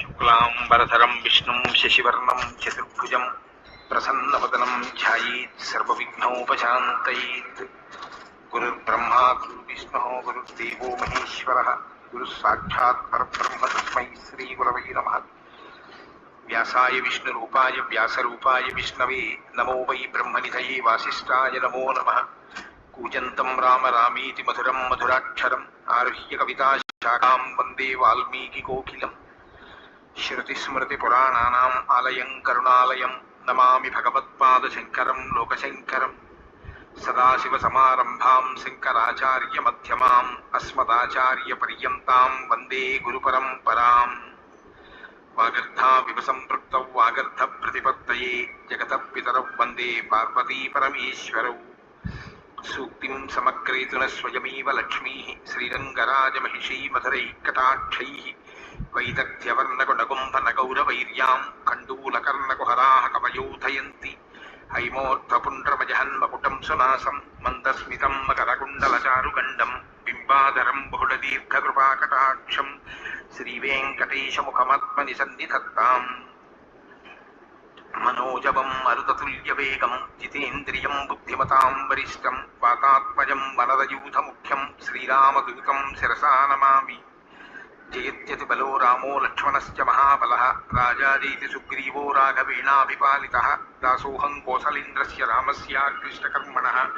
शुक्लांबरधरम विष्णु शशिवर्ण, चतुर्भुज, प्रसन्नवदनं ध्यायेत् ध्यानोपात गुरुर्ब्रह्मा गुरुविष्णुः गुरुर्देव महेश्वर, गुरुस्साक्षात् तस्म श्रीगुरव नम। व्यासाय विष्णु व्यासरूपाय विष्णवे, नमो वै ब्रह्म ब्रह्मनिधये वासीय नमो नम। कूजन्तं राम रामीति मधुरं मधुराक्षरम्, आरुह्य कविता शाखा वंदे वाल्मीकिकोकिलम् శృతిస్మృతిపురాణానాం ఆలయం కరుణాలయం నమామి భగవత్పాదశంకరం లోకశంకరం సదాశివసమారంభాం శంకరాచార్యమధ్యమాం అస్మదాచార్యపర్యంతాం వందే గురుపరంపరాం వాగర్ధావివ సంపృక్తౌ వాగర్ధ ప్రతిపత్తయే జగత పితరౌ వందే పార్వతీ పరమేశ్వరౌ సూక్తిం సమగ్రేతున స్వయమేవ లక్ష్మీ శ్రీరంగరాజమహిషీ మధురైకటాక్షైः వైదగ్ధ్యవర్ణగుణగుంభనగౌరవైర్యాం కండూలకర్ణకుహరాహ కవయోధయంతి హైమోర్ధపుండ్రమజహన్మకుటం సునాసం మందస్మితం మకరకుండలచారుగండం బింబాధరం బహుళదీర్ఘకృపాకటాక్షం శ్రీవేంకటేశముఖమాత్మని సన్నిధత్తాం మనోజవం మరుతతుల్యవేగం జితేంద్రియం బుద్ధిమతాం వరిష్టం వాతాత్మజం వనరయూథముఖ్యం శ్రీరామదూతం శిరసా నమామి जयत्यति बलो रामो लक्ष्मणश्च महाबलः। राजा दीति सुग्रीवो राघवेणाभिपालितः। दासोऽहं कोसलेन्द्रस्य रामस्यार्पिष्टकर्मणः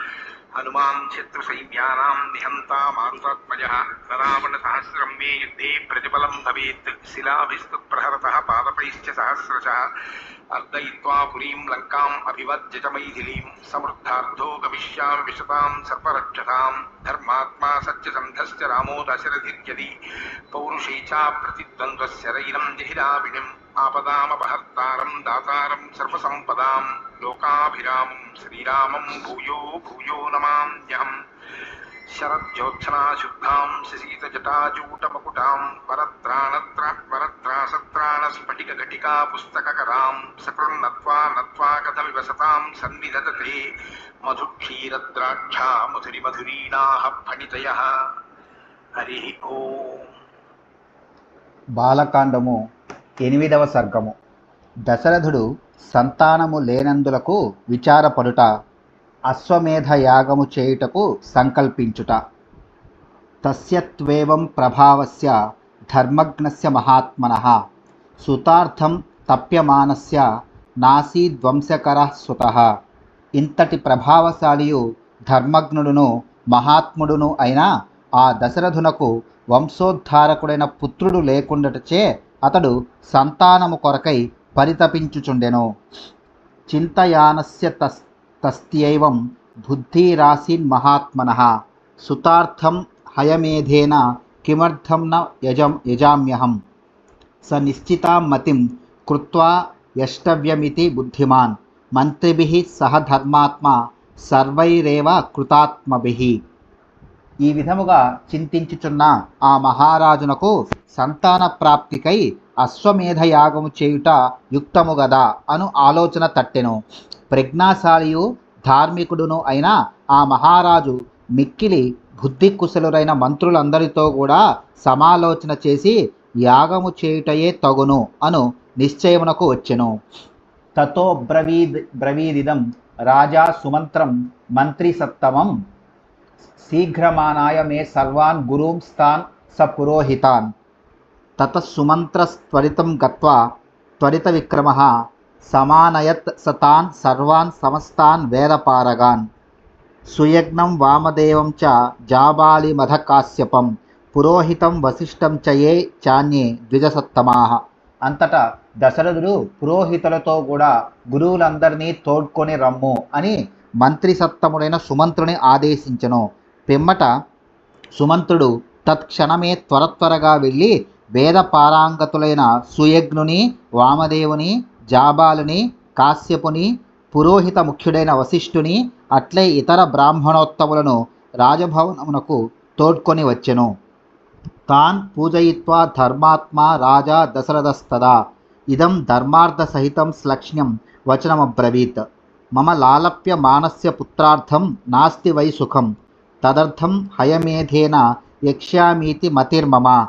హనుమాన్ శత్రు శత్రుసైన్యానాం నిహంతా మారుతాత్మజ రావణ సహస్రం మే యుద్ధే ప్రతిఫలం భవేత్ శిలాభిస్తత్ప్రహరతः పాదపైశ్చ సహస్రశ అర్దయిత్వా పురీం లంకాం అభివజ్య మైథిలీం సమృద్ధార్థో గమిష్యామి విశతాం సర్వరక్షతాం ధర్మాత్మా సత్యసంధశ్చ రామో దశరథిర్యది పౌరుషే చ ప్రతిద్వంద్వశరైనం జహిరావిణిం ఆపదామపహర్తారం దాతారం సర్వసంపదాం లోకాభిరామం శ్రీరామం భూయో భూయో నమామ్యహం శరజ్యోత్సనాశుద్ధాం శశీతజటాజూటమకుటాం వరత్రాణత్ర వరత్రాసత్రాణస్ఫటికఘటికా పుస్తకకరాం సకృన్నత్వా నత్వా కథమివ సతాం సన్నిధతతే మధుక్షీరద్రాక్షా మధురిమధురీణాః ఫణితయः హరి ఓం బాలకాండము ఎనిమిదవ సర్గము. దశరథుడు సంతానము లేనందులకు విచారపడుట అశ్వమేధ యాగము చేయుటకు సంకల్పించుట. తస్యత్వేవం ప్రభావస్య ధర్మజ్ఞస్య మహాత్మన. సుతార్థం తప్యమానస్య నాసీధ్వంసకర సుతః ఇంతటి ప్రభావశాలియు ధర్మజ్ఞుడును మహాత్ముడును అయిన ఆ దశరథునకు వంశోద్ధారకుడైన పుత్రుడు లేకుండటచే అతడు సంతానము కొరకై పరితపించుచుండెను. చింతయానస్య తస్ తస్త్యైవం బుద్ధిరాసీన్ మహాత్మన. సుతార్థం హయమేధేన కిమర్థం న యజం యజామ్యహం. స నిశ్చితాం మతిం కృత్వా యష్టవ్యమితి బుద్ధిమాన్. మంత్రిభిः సహ ధర్మాత్మ సర్వైరేవ కృతాత్మభిः. ఈ విధముగా చింతించుచున్న ఆ మహారాజునకు సంతాన ప్రాప్తికై అశ్వమేధ యాగము చేయుట యుక్తము గదా అను ఆలోచన తట్టెను. ప్రజ్ఞాశాలియు ధార్మికుడును అయిన ఆ మహారాజు మిక్కిలి బుద్ధి కుశలురైన మంత్రులందరితో కూడా సమాలోచన చేసి యాగము చేయుటయే తగును అను నిశ్చయమునకు వచ్చెను. తతో బ్రవీద్ బ్రవీదిదం రాజా సుమంత్రం మంత్రి సత్తమం శీఘ్రమానాయ మే సర్వాన్ గురుంస్తాన్ స పురోహితాన్ తత సుమంత్రస్త్వరితం గత్వా త్వరిత విక్రమ సమానయత్ సతాన్ సర్వాన్ సమస్తాన్ వేదపారగాన్ సుయజ్ఞం వామదేవం చ జాబాలిమధకాశ్యపం పురోహితం వశిష్టం చ చాన్యే ద్విజసత్తమాహ అంతటా దశరథుడు పురోహితులతో కూడా గురువులందరినీ తోడ్కొని రమ్ము అని మంత్రి సత్తముడైన సుమంత్రుని ఆదేశించెను। పిమ్మట సుమంతుడు తత్క్షణమే త్వర త్వరగా వెళ్ళి వేద పారాంగతులైన సుయజ్ఞుని వామదేవుని జాబాలుని కాశ్యపుని పురోహిత ముఖ్యుడైన వశిష్ఠుని అట్లే ఇతర బ్రాహ్మణోత్తములను రాజభవనమునకు తోడ్కొని వచ్చెను. తాన్ పూజయిత్వా ధర్మాత్మ రాజా దశరథస్తదా. ఇదం ధర్మార్థ సహితం శ్లక్ష్యం వచనమబ్రవీత్. మమ లాలప్య మానస్య పుత్రార్థం నాస్తి వై సుఖం. తదర్థం హయమేధేన యక్ష్యామీతి మతిర్మమ.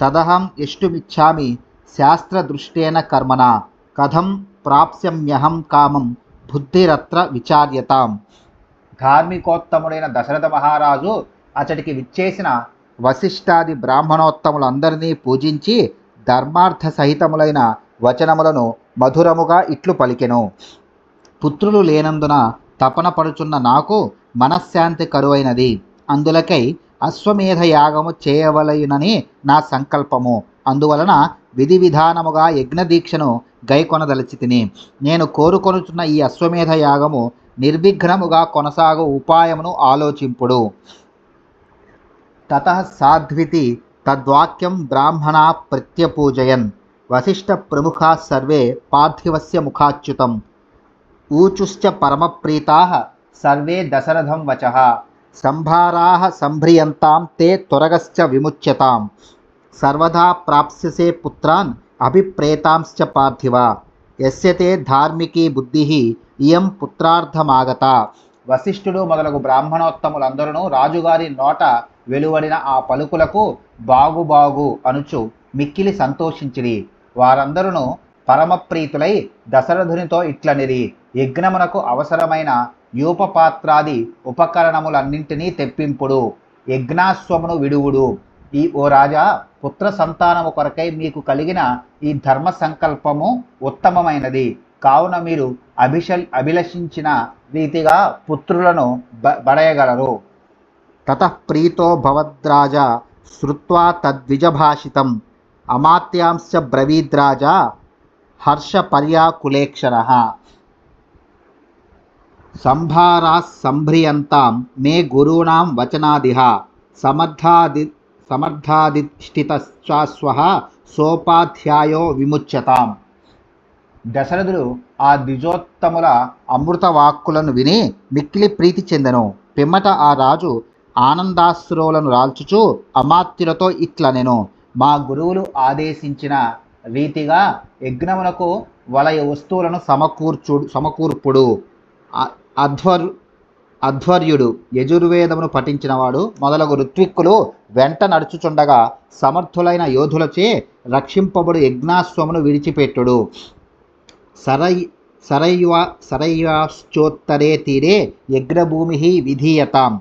తదహం యష్టుమిచ్ఛామి శాస్త్రదృష్టేన కర్మణ. కథం ప్రాప్స్యమ్యహం కామం బుద్ధిరత్ర విచార్యతాం. ధార్మికోత్తముడైన దశరథ మహారాజు అతడికి విచ్చేసిన వశిష్ఠాది బ్రాహ్మణోత్తములందరినీ పూజించి ధర్మార్థ సహితములైన వచనములను మధురముగా ఇట్లు పలికెను. పుత్రులు లేనందున తపన పడుచున్న నాకు మనశ్శాంతి కరువైనది. అందులకై అశ్వమేధ యాగము చేయవలయునని నా సంకల్పము. అందువలన విధి విధానముగా యజ్ఞదీక్షను గైకొనదలిచి తిని నేను కోరుకొనుచున్న ఈ అశ్వమేధ యాగము నిర్విఘ్నముగా కొనసాగు ఉపాయమును ఆలోచింపుడు. తత సాధ్వితి తద్వాక్యం బ్రాహ్మణా ప్రత్యపూజయన్. వశిష్ట ప్రముఖా సర్వే పార్థివస్య ముఖాచ్యుతం. ఊచుశ్చ పరమప్రీతా సర్వే దశరథం వచ. సంభారా సంభ్రియంతాం తే త్వరగశ్చ విముచ్యతాం. సర్వదా ప్రాప్స్యసే పుత్రాన్ అభిప్రేతాంశ్చ పార్థివ. ఎస్యతే ధార్మికీ బుద్ధి ఇయం పుత్రార్థమాగత. వశిష్ఠుడు మొదలగు బ్రాహ్మణోత్తములందరూ రాజుగారి నోట వెలువడిన ఆ పలుకులకు బాగు బాగు అనుచు మిక్కిలి సంతోషించిరి. వారందరూ పరమప్రీతులై దశరథునితో ఇట్లనిరి యజ్ఞమునకు అవసరమైన యూపపాత్రాది ఉపకరణములన్నింటినీ తెప్పింపుడు. యజ్ఞాస్వమును విడువుడు. ఈ ఓ రాజా పుత్ర సంతానము కొరకై మీకు కలిగిన ఈ ధర్మ సంకల్పము ఉత్తమమైనది. కావున మీరు అభిషల్ అభిలషించిన రీతిగా పుత్రులను బ బడయగలరు. తతః ప్రీతో భవద్రాజ శ్రుత్వా తద్విజభాషితం. అమాత్యాంశ బ్రవీద్రాజ హర్షపర్యాకులేక్షణ సంభారా సంభ్రియంతాం మే గురూణాం వచనాదిహ సమర్థాది సమర్థాధిష్ఠితాశ్వ సోపాధ్యాయో విముచ్యతాం దశరథుడు ఆ ద్విజోత్తముల అమృత వాక్కులను విని మిక్కిలి ప్రీతి చెందెను. పిమ్మట ఆ రాజు ఆనందాశ్రువులను రాల్చుచు అమాత్యులతో ఇట్లనెను. మా గురువులు ఆదేశించిన రీతిగా యజ్ఞమునకు వలయ వస్తువులను సమకూర్చుడు సమకూర్పుడు. అధ్వర్ అధ్వర్యుడు యజుర్వేదమును పఠించినవాడు మొదలగు ఋత్విక్కులు వెంట నడుచుచుండగా సమర్థులైన యోధులచే రక్షింపబడు యజ్ఞాశ్వమును విడిచిపెట్టుడు. సరై సరైవ సరైవాశ్చోత్తరే తీరే యజ్ఞభూమి విధీయతాం.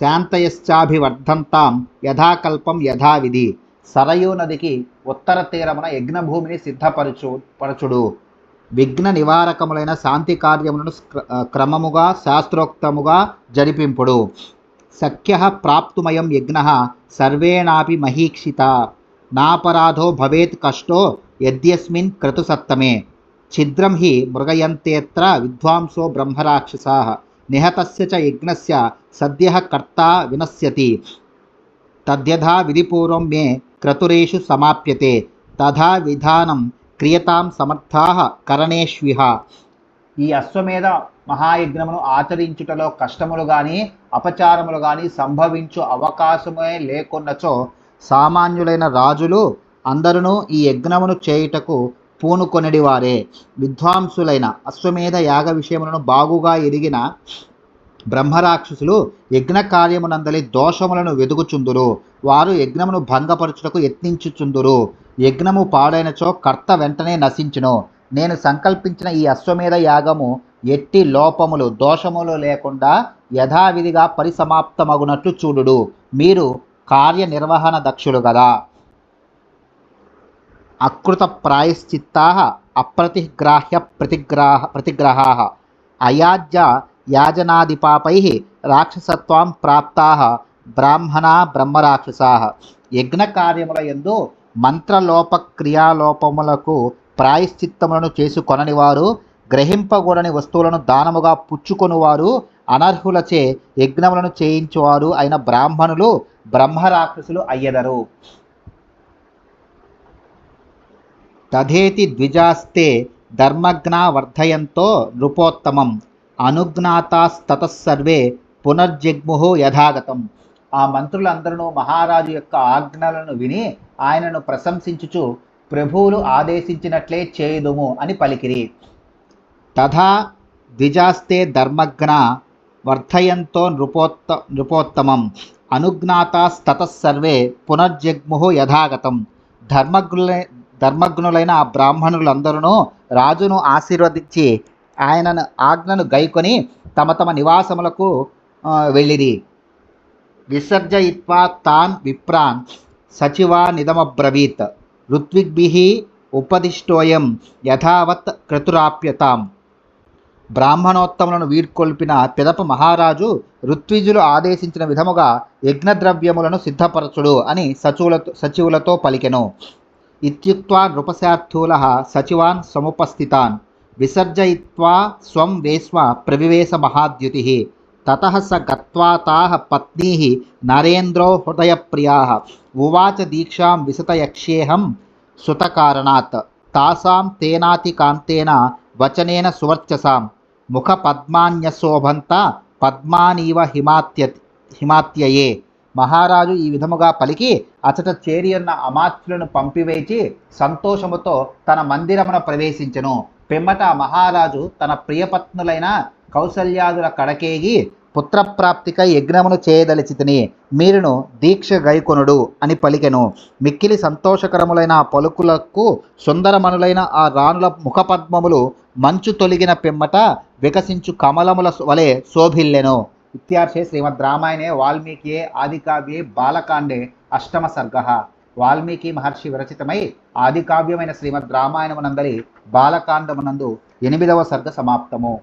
శాంతయశ్చాభివర్ధంతాం యథాకల్పం యథావిధి. సరయూ నదికి ఉత్తర తీరమున యజ్ఞభూమిని సిద్ధపరచు పరచుడు. విఘ్న నివారకములైన శాంతి కార్యములను క్రమముగా శాస్త్రోక్తముగా జరిపింపుడు. సఖ్య ప్రాప్తుమయం యజ్ఞ సర్వేణాపి మహీక్షిత. నాపరాధో భవేత్ కష్టో యద్యస్మిన్ క్రతుసత్తమే ఛిద్రం హి మృగయంతేత్ర విద్వాంసో బ్రహ్మరాక్షసా. నిహతస్య చ యజ్ఞస్య సద్యః కర్త వినశ్యతి. తద్యథా విధిపూర్వం మే క్రతురేషు సమాప్యతే. తథా విధానం క్రియతాం సమర్థా కరణేష్విహ. ఈ అశ్వమేధ మహాయజ్ఞమును ఆచరించుటలో కష్టములు కానీ అపచారములు కానీ సంభవించు అవకాశమే లేకున్నచో సామాన్యులైన రాజులు అందరూ ఈ యజ్ఞమును చేయుటకు పూనుకొనిడివారే. విద్వాంసులైన అశ్వమేధ యాగ విషయములను బాగుగా ఎరిగిన బ్రహ్మరాక్షసులు యజ్ఞ కార్యమునందలి దోషములను వెదుగుచుందురు. వారు యజ్ఞమును భంగపరచుటకు యత్నించుచుందురు. యజ్ఞము పాడైనచో కర్త వెంటనే నశించును. నేను సంకల్పించిన ఈ అశ్వమేధ యాగము ఎట్టి లోపములు దోషములు లేకుండా యథావిధిగా పరిసమాప్తమగునట్లు చూడుడు. మీరు కార్యనిర్వహణ దక్షులు కదా అకృత ప్రాయశ్చిత్తా అప్రతిగ్రాహ్య ప్రతిగ్రాహ ప్రతిగ్రహా అయాజ్య యాజనాదిపాపై రాక్షసత్వం ప్రాప్తా బ్రాహ్మణా బ్రహ్మరాక్షసా. యజ్ఞ కార్యముల యందు మంత్రలోప క్రియాలోపములకు ప్రాయశ్చిత్తములను చేసుకొనని వారు గ్రహింపకూడని వస్తువులను దానముగా పుచ్చుకొనువారు అనర్హులచే యజ్ఞములను చేయించువారు అయిన బ్రాహ్మణులు బ్రహ్మరాక్షసులు అయ్యదరు. తథేతి ద్విజాస్తే ధర్మజ్ఞా వర్ధయంతో నృపోత్తమం. అనుజ్ఞాతాస్తతస్సర్వే పునర్జగ్ముహు యథాగతం. ఆ మంత్రులందరూ మహారాజు యొక్క ఆజ్ఞలను విని ఆయనను ప్రశంసించుచు ప్రభువులు ఆదేశించినట్లే చేయుదుము అని పలికిరి. తథా ద్విజాస్తే ధర్మజ్ఞ వర్ధయంతో నృపోత్త నృపోత్తమం. అనుజ్ఞాతాస్తతస్సర్వే పునర్జగ్ముహు యథాగతం. ధర్మజ్ఞులై ధర్మజ్ఞులైన ఆ బ్రాహ్మణులందరూ రాజును ఆశీర్వదించి ఆయనను ఆజ్ఞను గైకొని తమ తమ నివాసములకు వెళ్ళిరి. విసర్జయిత్వా తాన్ విప్రాన్ సచివానిదమబ్రవీత్ ఋత్విగ్భిః ఉపదిష్టోయం యథావత్ క్రతురాప్యతాం. బ్రాహ్మణోత్తములను వీడ్కొల్పిన పిదప మహారాజు ఋత్విజులు ఆదేశించిన విధముగా యజ్ఞద్రవ్యములను సిద్ధపరచుడు అని సచివులతో సచివులతో పలికెను. ఇత్యుక్వా నృపశార్థూల సచివాన్ సముపస్థితాన్. విసర్జయిత్వా స్వం వేశ్వ ప్రవివేశ మహాద్యుతి. తత స గత్వా తాహ పత్నీ నరేంద్రో హృదయప్రియా. ఉవాచ దీక్షాం విసతయక్ష్యేహం సుతకారణాత్. తాసాం తేనాతి కాంతేన వచనేన సువర్చసాం. ముఖ పద్మాన్యశోభంత పద్మానీవ హిమాత్య హిమాత్యయే. మహారాజు ఈ విధముగా పలికి అచట చేరియున్న అమాత్యులను పంపివేచి సంతోషముతో తన మందిరమున ప్రవేశించెను. పిమ్మట మహారాజు తన ప్రియపత్నులైన కౌసల్యాదుల కడకేగి పుత్రప్రాప్తికై యజ్ఞమును చేయదలిచితిని. మీరును దీక్ష గైకొనుడు అని పలికెను. మిక్కిలి సంతోషకరములైన పలుకులకు సుందరమనులైన ఆ రాణుల ముఖపద్మములు మంచు తొలగిన పిమ్మట వికసించు కమలముల వలె శోభిల్లెను. ఇత్యార్షే శ్రీమద్ రామాయణే వాల్మీకియే ఆదికావ్యే బాలకాండే అష్టమ సర్గ. వాల్మీకి మహర్షి విరచితమై ఆదికావ్యమైన శ్రీమద్ రామాయణమునందలి బాలకాండమునందు ఎనిమిదవ సర్గ సమాప్తము.